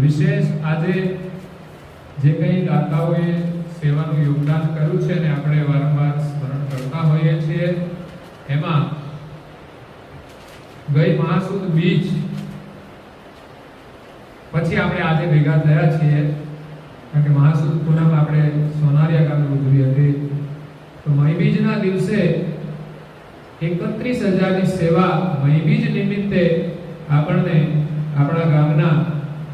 વિશેષ આજે જે કંઈ દાતાઓએ સેવાનું યોગદાન કર્યું છે ને આપણે વારંવાર સ્મરણ કરતા હોઈએ છીએ, એમાં ગઈ મહાસુદ બીજ પછી આપણે આજે ભેગા થયા છીએ. કારણ કે મહાસુદ પૂનમ આપણે સોનારિયા ગામે ઉજવી હતી. તો મહીબીજના દિવસે એકત્રીસ હજારની સેવા મહીબીજ નિમિત્તે આપણને આપણા ગામના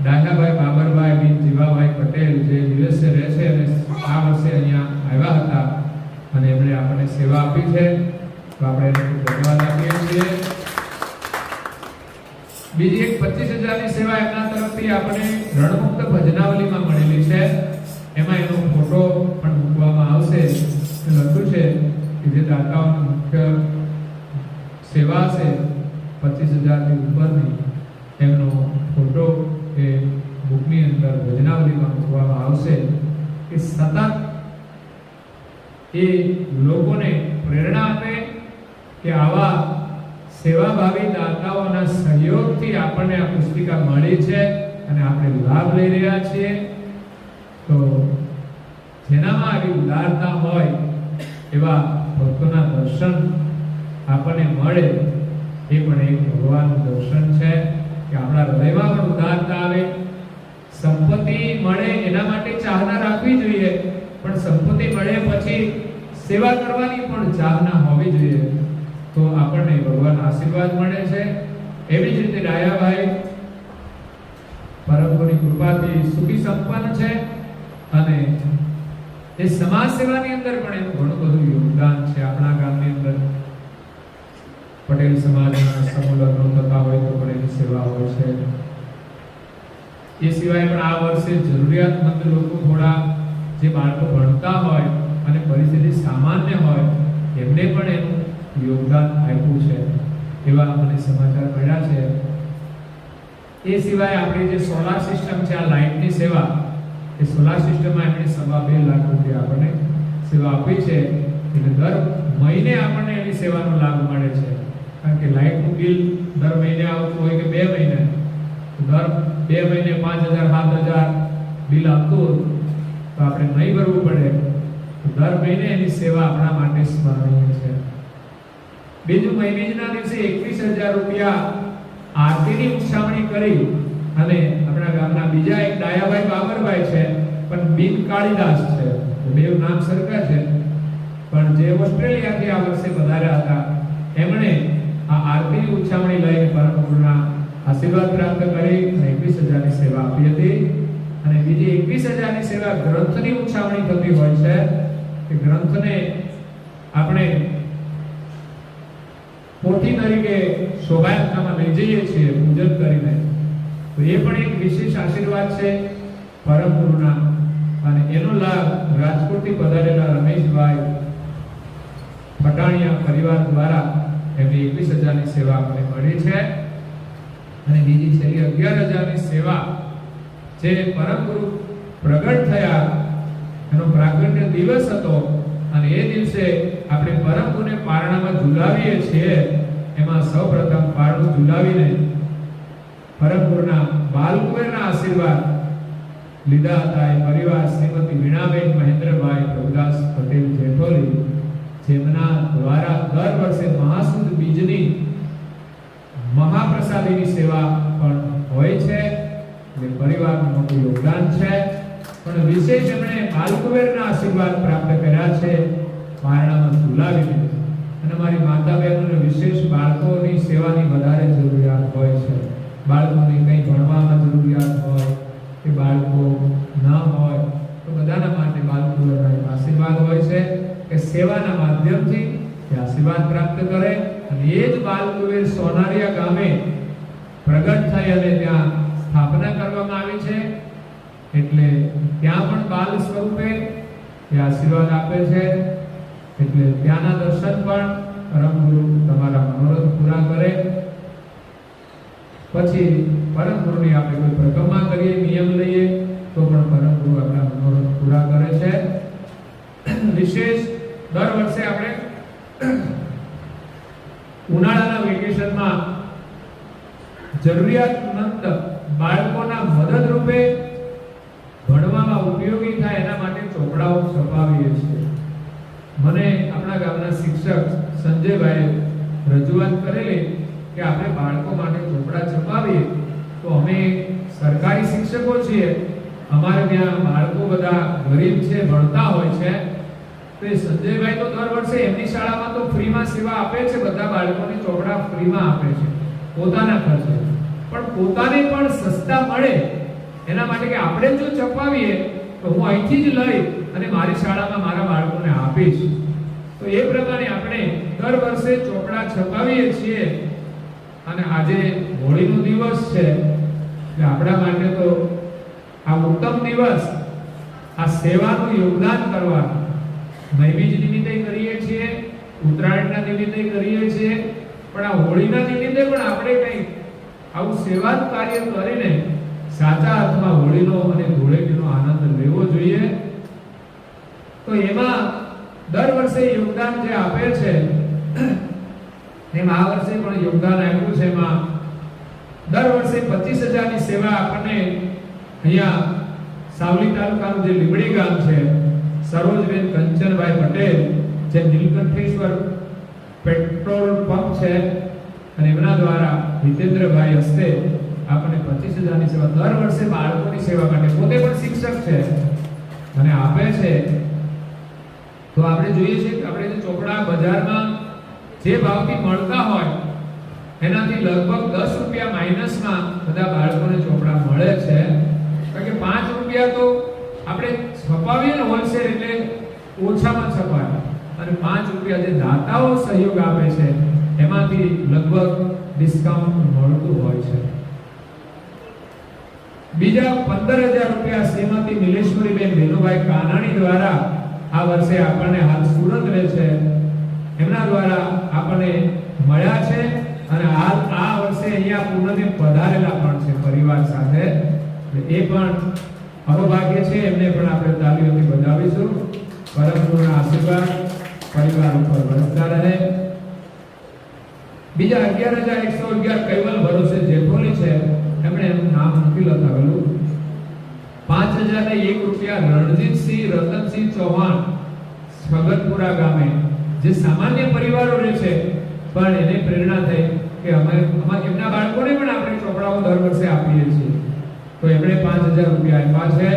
ડાયાભાઈ બાબરભાઈ બિન જીવાભાઈ પટેલ જે યુએસએ રહે છે અને આ વર્ષે અહીંયા આવ્યા હતા અને એમણે આપણને સેવા આપી છે, તો આપણે ધન્યવાદ આપીએ છીએ. બીજી એક પચીસ હજારની સેવા એમના તરફથી આપણે રણમુક્ત ભજનાવલીમાં મળેલી છે. એમાં એનો ફોટો પણ મૂકવામાં આવશે. લખ્યું છે કે જે દાતાઓની મુખ્ય સેવા છે, પચીસ હજારથી ઉપરની એમનો ફોટો એ બુકની અંદર ભજનાવલીમાં મૂકવામાં આવશે કે સતત એ લોકોને પ્રેરણા આપે કે આવા સેવાભાવી દાતાઓના સહયોગથી આપણને આ પુસ્તિકા મળી છે અને આપણે લાભ લઈ રહ્યા છીએ. તો જેનામાં આવી ઉદારતા હોય એવા ભક્તોના દર્શન આપણને મળે એ પણ એક ભગવાનનું દર્શન છે કે આપણા હૃદયમાં પણ ઉદારતા આવે. સંપત્તિ મળે એના માટે ચાહના રાખવી જોઈએ. પણ સંપત્તિ મળે પછી સેવા કરવાની પણ ચાહના હોવી જોઈએ. તો આપણને ભગવાન આશીર્વાદ મળે છે. એવી જ રીતે ડાયાભાઈ પરમગુરુની કૃપાથી સુખી સંપન્ન છે અને એ સમાજ સેવાની અંદર પણ એનું ઘણું બધું યોગદાન છે આપણા ગામની અંદર. પટેલ સમાજના સમૂહ લગ્નો થતા હોય તો પણ એની સેવા હોય છે. એ સિવાય પણ આ વર્ષે જરૂરિયાતમંદ લોકો થોડા જે બાળકો ભણતા હોય અને પરિસ્થિતિ સામાન્ય હોય, એમને પણ એનું યોગદાન આપ્યું છે. એવા મને સમાચાર મળ્યા છે. એ સિવાય આપણી જે સોલાર સિસ્ટમ છે, આ લાઇટની સેવા, એ સોલાર સિસ્ટમમાં એમણે સવા બે લાખ રૂપિયા આપણને સેવા આપી છે. એટલે દર મહિને આપણને એની સેવાનો લાભ મળે છે. કારણ કે લાઇટનું બિલ દર મહિને આવતું હોય કે બે મહિને દર બે મહિને પાંચ હજાર, સાત હજાર બિલ આવતું હોય. તો આપણે નહીં ભરવું પડે. દર મહિને એની સેવા આપણા માટે સ્મરણીય છે. બીજું મહિનેના દિવસે એકવીસ હજાર રૂપિયા આરતીની ઉછામણી કરી અને આપણા ગામના બીજા એક ડાયાભાઈ બાબરભાઈ છે, પણ બિન કાળીદાસ છે. બે નામ સરખા છે. પણ જે ઓસ્ટ્રેલિયાથી આ વર્ષે વધાર્યા હતા, એમણે આ આરતીની ઉછામણી લઈને પરમ ગુરુના આશીર્વાદ પ્રાપ્ત કરી અને એકવીસ હજારની સેવા આપી હતી. અને બીજી એકવીસ હજારની સેવા ગ્રંથની ઉછાવણી થતી હોય છે કે ગ્રંથને આપણે પોથી તરીકે શોભાયાત્રામાં લઈ જઈએ છીએ, પૂજન કરીને. તો એ પણ એક વિશેષ આશીર્વાદ છે પરમ ગુરુના અને એનો લાભ રાજકોટથી પધારેલા રમેશભાઈ પટાણિયા પરિવાર દ્વારા એમની એકવીસ હજારની સેવા આપણે મળી છે. અને બીજી છે અગિયાર હજારની સેવા જે પરમ ગુરુ પ્રગટ થયા, એનો પ્રાગટ્ય દિવસ હતો અને એ દિવસે આપણે પરમ ગુરુને પારણામાં ઝુલાવીએ છીએ, એમાં સૌપ્રથમ પારણું ઝુલાવીને પરમ ગુરુના બાલકુબેરના આશીર્વાદ લીધા હતા એ પરિવાર શ્રીમતી વીણાબેન મહેન્દ્રભાઈ પ્રભુદાસ પટેલ જેઠોલી, જેમના દ્વારા દર વર્ષે મહાસુદ બીજની મહાપ્રસાદીની સેવા પણ હોય છે. એટલે પરિવારનું મોટું યોગદાન છે. પણ વિશેષ એમણે બાલકુબેરના આશીર્વાદ પ્રાપ્ત કર્યા છે. પારણામાં ઝુલાવીને. અને મારી માતા બહેનોને વિશેષ બાળકોની સેવાની વધારે જરૂરિયાત હોય છે. બાળકોની કંઈ ભણવામાં જરૂરિયાત હોય કે બાળકો ન હોય, તો બધાના માટે બાલકુબેરના આશીર્વાદ હોય છે કે સેવાના માધ્યમથી એ આશીર્વાદ પ્રાપ્ત કરે. અને એ જ બાલકુબેર સોનારિયા ગામે પ્રગટ થઈ અને ત્યાં સ્થાપના કરવામાં આવી છે. એટલે ત્યાં પણ બાલ સ્વરૂપે એ આશીર્વાદ આપે છે. એટલે ત્યાંના દર્શન પણ પરમ ગુરુ તમારા મનોરથ પૂરા કરે. પછી પરમ ગુરુની આપણે કોઈ પ્રકરમા કરીએ, નિયમ લઈએ, તો પણ પરમગુરુ આપણા મનોરથ પૂરા કરે છે. વિશેષ દર વર્ષે આપણે ઉનાળાના વેકેશનમાં જરૂરિયાતમંદ શાળાના શિક્ષક સંજયભાઈ રજૂઆત કરેલી કે આપણે બાળકો માટે ચોપડા છપાવીએ, તો અમે સરકારી શિક્ષકો છીએ. અમારે ત્યાં બાળકો બધા ગરીબ છે, ભણતા હોય છે. તો એ સંજયભાઈ તો દર વર્ષે એમની શાળામાં તો ફ્રીમાં સેવા આપે છે, બધા બાળકોને ચોપડા ફ્રીમાં આપે છે. પોતાના ખર્ચે. પણ પોતાને પણ સસ્તા મળે. એના માટે કે આપણે જો છપાવીએ તો હું અહીંથી જ લઈ અને મારી શાળામાં મારા બાળકોને આપીશ. તો એ પ્રમાણે આપણે દર વર્ષે ચોપડા છપાવીએ છીએ. અને આજે હોળીનો દિવસ છે. એટલે આપણા માટે તો આ ઉત્તમ દિવસ, આ સેવાનું યોગદાન કરવાનું. નૈમિજ નિમિત્તે કરીએ છીએ, ઉત્તરાયણના નિમિત્તે કરીએ છીએ. પણ આ હોળીના નિમિત્તે પણ આપણે કંઈક આવું સેવાનું કાર્ય કરીને સાચા અર્થમાં હોળીનો અને ધૂળેટીનો આનંદ લેવો જોઈએ. તો એમાં દર વર્ષે યોગદાન જે આપે છે, એમ આ વર્ષે પણ યોગદાન આપ્યું છે એમાં. દર વર્ષે પચીસ હજારની સેવા આપણને અહીંયા સાવલી તાલુકાનું જે લીમડી ગામ છે, સરોજબેન કંચનભાઈ પટેલ, જે નીલકંઠેશ્વર પેટ્રોલ પંપ છે, અને એમના દ્વારા હિતેન્દ્રભાઈ હસ્તે આપણને પચીસ હજારની સેવા, દર વર્ષે બાળકોની સેવા માટે પોતે પણ શિક્ષક છે. અને આપે છે. તો આપણે જોઈએ છીએ કે આપણે ચોપડા બજારમાં જે ભાવથી મળતા હોય, એનાથી લગભગ દસ રૂપિયા માઇનસમાં બધા બાળકોને ચોપડા મળે છે. કારણ કે પાંચ રૂપિયા તો આપણે છપાવીએ ને હોલસેલ એટલે ઓછામાં છપાય. અને પાંચ રૂપિયા જે દાતાઓ સહયોગ આપે છે, એમાંથી લગભગ ડિસ્કાઉન્ટ મળતું હોય છે. બીજા પંદર હજાર રૂપિયા શ્રીમતી નીલેશ્વરીબેન વેનુભાઈ કાનાણી દ્વારા આ વર્ષે આપણને હાલ સુરત રહે છે. એમના દ્વારા આપણને મળ્યા છે અને હાલ આ વર્ષે અહીંયા પૂર્ણને પધારેલા પણ છે પરિવાર સાથે. એ પણ અનુભાગ્ય છે, એમને પણ આપણે તાલીઓથી બજાવીશું. પરમગુરુના આશીર્વાદ પરિવાર ઉપર વરસતા રહે. બીજા અગિયાર હજાર એકસો અગિયાર કૈવલ ભરોસે જેઠોલી છે. એમણે એનું નામ નથી લખાવેલું. પાંચ હજાર ને એક રૂપિયા રણજીતસિંહ, રતનસિંહ ચૌહાણ સ્વગતપુરા ગામે, જે સામાન્ય પરિવારો રહે છે, પણ એને પ્રેરણા થઈ કે અમે એમના બાળકોને પણ આપણે ચોપડાઓ દર વર્ષે આપીએ છીએ. તો એમણે પાંચ હજાર રૂપિયા આપ્યા છે.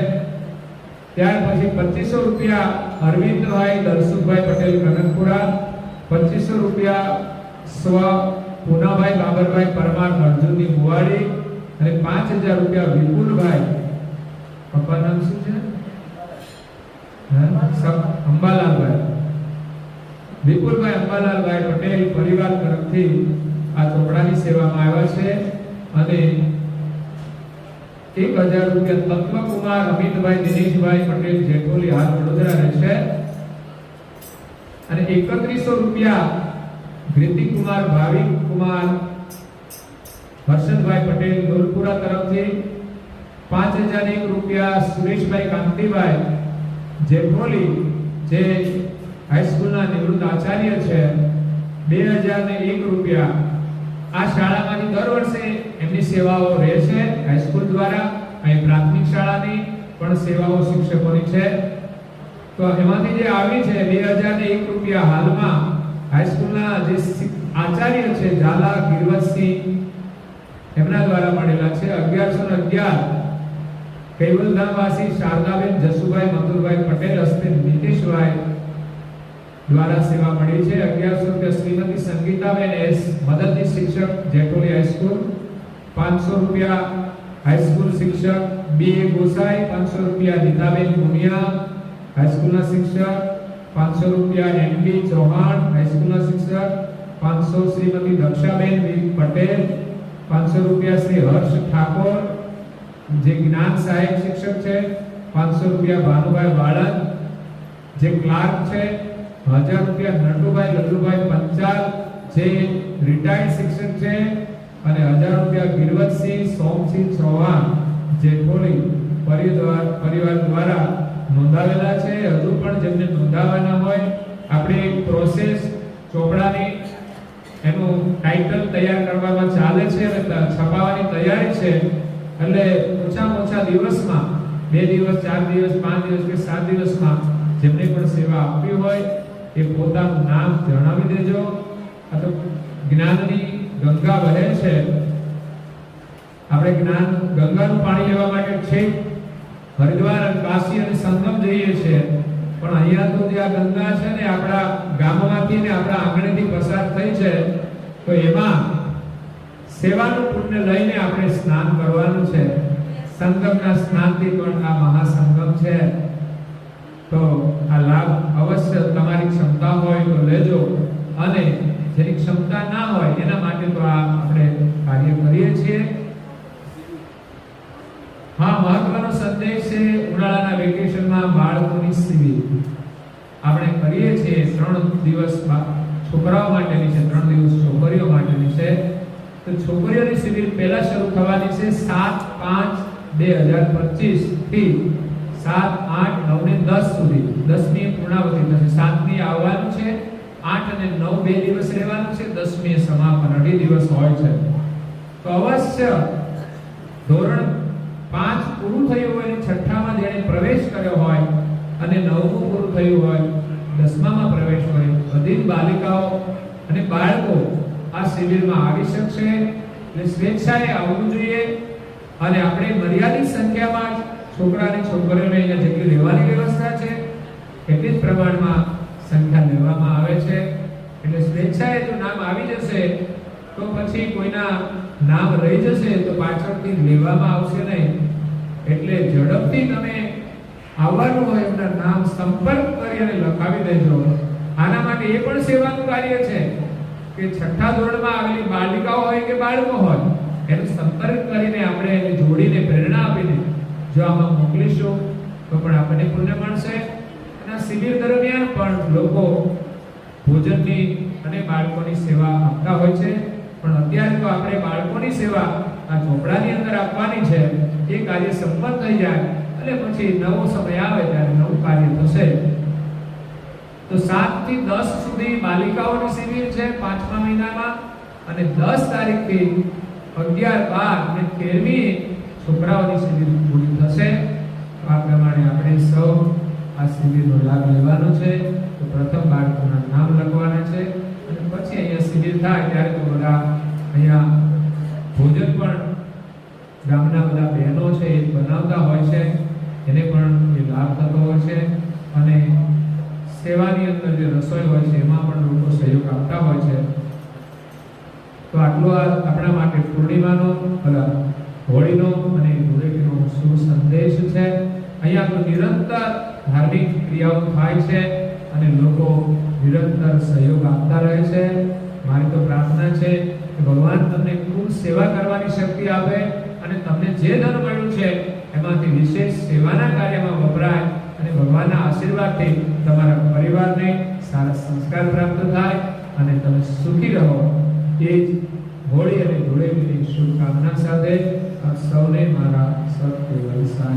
ત્યાર પછી પચીસો રૂપિયા અરવિંદભાઈ દર્શુભાઈ પટેલ કનકપુરા, પચીસો રૂપિયા સ્વ પૂનાભાઈ બાબરભાઈ પરમાર અર્જુનની મુવાડી અને પાંચ હજાર રૂપિયા વિપુલભાઈ પપ્પા નામ શું છે? અંબાલાલભાઈ. વિપુલભાઈ અંબાલાલભાઈ પટેલ પરિવાર તરફથી આ ચોપડાની સેવામાં આવ્યા છે અને એક હજાર રૂપિયા તત્વકુમાર અમિતભાઈ, દિનેશભાઈ પટેલ જેઠોલી હાલ વડોદરા રહે છે. અને એકત્રીસો રૂપિયા કુમાર ભાવિક કુમાર હર્ષદભાઈ પટેલ ગોલપુરા તરફથી પાંચ હજાર એક રૂપિયા સુરેશભાઈ કાંતિભાઈ જેઠોલી જે હાઈસ્કૂલના નિવૃત્ત આચાર્ય છે, બે હજાર ને એક રૂપિયા. આ શાળામાંથી દર વર્ષે એમની સેવાઓ રહે છે હાઈસ્કૂલ દ્વારા, અહીં પ્રાથમિક શાળાની પણ સેવાઓ શિક્ષકોની છે. તો એમાંથી જે આવી છે બે હજાર ને એક રૂપિયા હાલમાં હાઈસ્કૂલના જે આચાર્ય છે, ઝાલા ગિરવતસિંહ એમના દ્વારા મળેલા છે. અગિયારસો ને અગિયાર કૈવલધામવાસી શારદાબેન જસુભાઈ મથુરભાઈ પટેલ હસ્તે નીતિશભાઈ દ્વારા સેવા મળી છે. અગિયારસો રૂપિયા શ્રીમતી સંગીતાબેન એસ મદદની શિક્ષક જેટોલી હાઈસ્કૂલ પાંચસો રૂપિયા હાઈસ્કૂલ શિક્ષક, બી એ ગોસાઈ. પાંચસો રૂપિયા નીતાબેન ભુમિયા હાઈસ્કૂલના શિક્ષક. પાંચસો રૂપિયા એમ બી ચૌહાણ હાઈસ્કૂલના શિક્ષક. પાંચસો શ્રીમતી દક્ષાબેન પટેલ. પાંચસો રૂપિયા શ્રી હર્ષ ઠાકોર, જે જ્ઞાન સહાયક શિક્ષક છે, પાંચસો રૂપિયા ભાનુભાઈ વાળંદ, જે ક્લાર્ક છે, હજાર રૂપિયા નટુભાઈ લલ્લુભાઈ પંચાલ, જે રિટાયર્ડ શિક્ષક છે, અને હજાર રૂપિયા ગિરવતસિંહ, સોમસિંહ ચૌહાણ જેઠોલી પરિવાર પરિવાર દ્વારા નોંધાવેલા છે. હજુ પણ જેમને નોંધાવવાના હોય, આપણે પ્રોસેસ ચોપડાની એનું ટાઇટલ તૈયાર કરવામાં ચાલે છે અને છપાવવાની તૈયારી છે. એટલે ઓછામાં ઓછા દિવસમાં, બે દિવસ, ચાર દિવસ, પાંચ દિવસ કે સાત દિવસમાં જેમને પણ સેવા આપવી હોય, એ પોતાનું નામ જણાવી દેજો. તો જ્ઞાનની ગંગા વહે છે. આપણે જ્ઞાન, ગંગાનું પાણી લેવા માટે છે. હરિદ્વાર અને કાશી અને સંગમ જઈએ છીએ. પણ અહીંયા તો જે આ ગંગા છે ને આપણા ગામમાંથી ને આપણા આંગણેથી પસાર થઈ છે તો એમાં સેવાનું પુણ્ય લઈને આપણે સ્નાન કરવાનું છે. સંગમના સ્નાનથી પણ આ મહાસંગમ છે. તો આ લાભ અવશ્ય તમારી ક્ષમતા હોય તો લેજો. અને જેની ક્ષમતા ના હોય એના માટે તો આ આપણે કાર્ય કરીએ છીએ. હા, મહત્વનો સંદેશ છે ઉનાળાના વેકેશનમાં બાળકોની શિબિર આપણે કરીએ છીએ ત્રણ દિવસ છોકરાઓ માટેની છે, ત્રણ દિવસ છોકરીઓ માટેની છે. તો છોકરીઓની શિબિર પહેલા શરૂ થવાની છે સાત પાંચ બે હજાર પચીસથી સાત આઠ નવ ને દસ સુધી. દસમી પૂર્ણાવતી થશે. સાતમી આવવાનું છે. આઠ અને નવ બે દિવસ રહેવાનું છે. દસમી સમાપન. અઢી દિવસ હોય છે. તો અવશ્ય ધોરણ પાંચ પૂરું થયું હોય અને છઠ્ઠામાં જેણે પ્રવેશ કર્યો હોય અને નવમું પૂરું થયું હોય દસમામાં પ્રવેશ હોય બધી બાલિકાઓ અને બાળકો આ શિબિરમાં આવી શકશે એટલે સ્વેચ્છાએ આવવું જોઈએ. અને આપણે મર્યાદિત સંખ્યામાં છોકરા અને છોકરીઓને અહીંયા જેટલી રહેવાની વ્યવસ્થા છે, એટલી જ પ્રમાણમાં સંખ્યા લેવામાં આવે છે. એટલે સ્વેચ્છાએ જો નામ આવી જશે, તો પછી કોઈના નામ રહી જશે, તો પાછળથી લેવામાં આવશે નહીં. એટલે ઝડપથી તમે આવવાનું હોય એમના નામ સંપર્ક કરી અને લખાવી દેજો. આના માટે એ પણ સેવાનું કાર્ય છે કે છઠ્ઠા ધોરણમાં આવેલી બાલિકાઓ હોય કે બાળકો હોય, એનો સંપર્ક કરીને આપણે એને જોડીને પ્રેરણા આપીને જો આમાં મોકલીશું, તો પણ આપણને પુણ્ય મળશે. અને શિબિર દરમિયાન પણ લોકો ભોજનની અને બાળકોની સેવા આપતા હોય છે. પણ અત્યારે તો આપણે બાળકોની સેવા આ ઝોપડાની અંદર આપવાની છે. એ કાર્ય સંપન્ન થઈ જાય. અને પછી નવો સમય આવે ત્યારે નવું કાર્ય થશે. તો સાતથી દસ સુધી બાલિકાઓની શિબિર છે પાંચમા મહિનામાં અને દસ તારીખથી 11 12 અને 13મી છોકરાઓની શિબિર પૂરી થશે. આ પ્રમાણે આપણે સૌ આ શિબિરનો લાભ લેવાનો છે. તો પ્રથમ બાળકોના નામ લખવાના છે અને પછી અહીંયા શિબિર થાય ત્યારે તો બધા અહીંયા ભોજન પણ ગામના બધા બહેનો છે એ બનાવતા હોય છે. એને પણ લાભ થતો હોય છે અને સેવાની અંદર જે રસોઈ હોય છે, એમાં પણ લોકો સહયોગ આપતા હોય છે. તો આટલો આ આપણા માટે પૂર્ણિમાનો, અલા, હોળીનો અને ધૂળેટીનો શુભ સંદેશ છે. અહીંયા તો નિરંતર ધાર્મિક ક્રિયાઓ થાય છે અને લોકો નિરંતર સહયોગ આપતા રહે છે. મારી તો પ્રાર્થના છે કે ભગવાન તમને ખૂબ સેવા કરવાની શક્તિ આપે અને તમને જે ધન મળ્યું છે એમાંથી વિશેષ સેવાના કાર્યમાં વપરાય અને ભગવાનના આશીર્વાદથી તમારા પરિવારને સારા સંસ્કાર પ્રાપ્ત થાય અને તમે સુખી રહો. એ જ હોળી અને ધૂળેટીની શુભકામના સાથે આપ સૌને મારા સત્ય વલસાડ